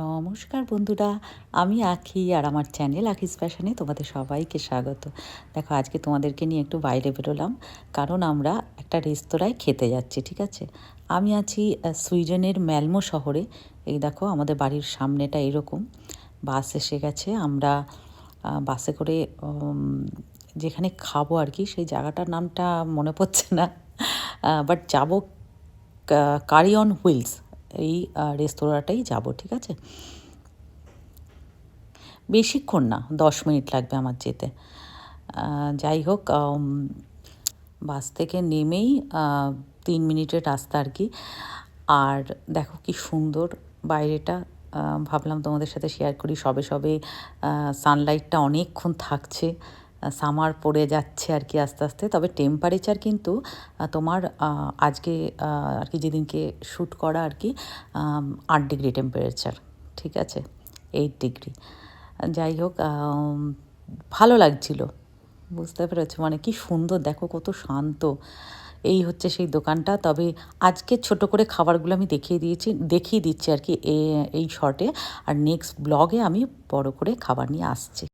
নমস্কার বন্ধুরা, আমি আখি আর আমার চ্যানেল আখিস ফ্যাশনে তোমাদের সবাইকে স্বাগত। দেখো, আজকে তোমাদেরকে নিয়ে একটু বাইরে বেরোলাম, কারণ আমরা একটা রেস্তোরাঁয় খেতে যাচ্ছি, ঠিক আছে? আমি আছি সুইডেনের ম্যালমো শহরে। এই দেখো, আমাদের বাড়ির সামনেটা এরকম। বাস এসে গেছে, আমরা বাসে করে যেখানে খাব আর কি, সেই জায়গাটার নামটা মনে পড়ছে না। বাট যাব কারি অন হুইলস এই রেস্তোরাঁটাই যাব, ঠিক আছে? বেশিক্ষণ না, দশ মিনিট লাগবে আমার যেতে। যাই হোক বাস থেকে নেমেই তিন মিনিটের রাস্তা আর কি। আর দেখো কি সুন্দর বাইরেটা ভাবলাম তোমাদের সাথে শেয়ার করি। সবে সবে সানলাইটটা অনেকক্ষণ থাকছে। সামার পড়ে যাচ্ছে আর কি আস্তে আস্তে। তবে টেম্পারেচার কিন্তু তোমার আজকে আর কি যেদিনকে শ্যুট করা আর কি আট ডিগ্রি টেম্পারেচার ঠিক আছে? এইট ডিগ্রি যাই হোক ভালো লাগছিল, বুঝতে পেরেছ? মানে কি সুন্দর, দেখো কত শান্ত। এই হচ্ছে সেই দোকানটা, তবে আজকে ছোট করে খাবারগুলো আমি দেখিয়ে দিয়েছি, দেখিয়ে দিচ্ছি আর কি এই শর্টে আর নেক্সট ব্লগে আমি বড় করে খাবার নিয়ে আসছি।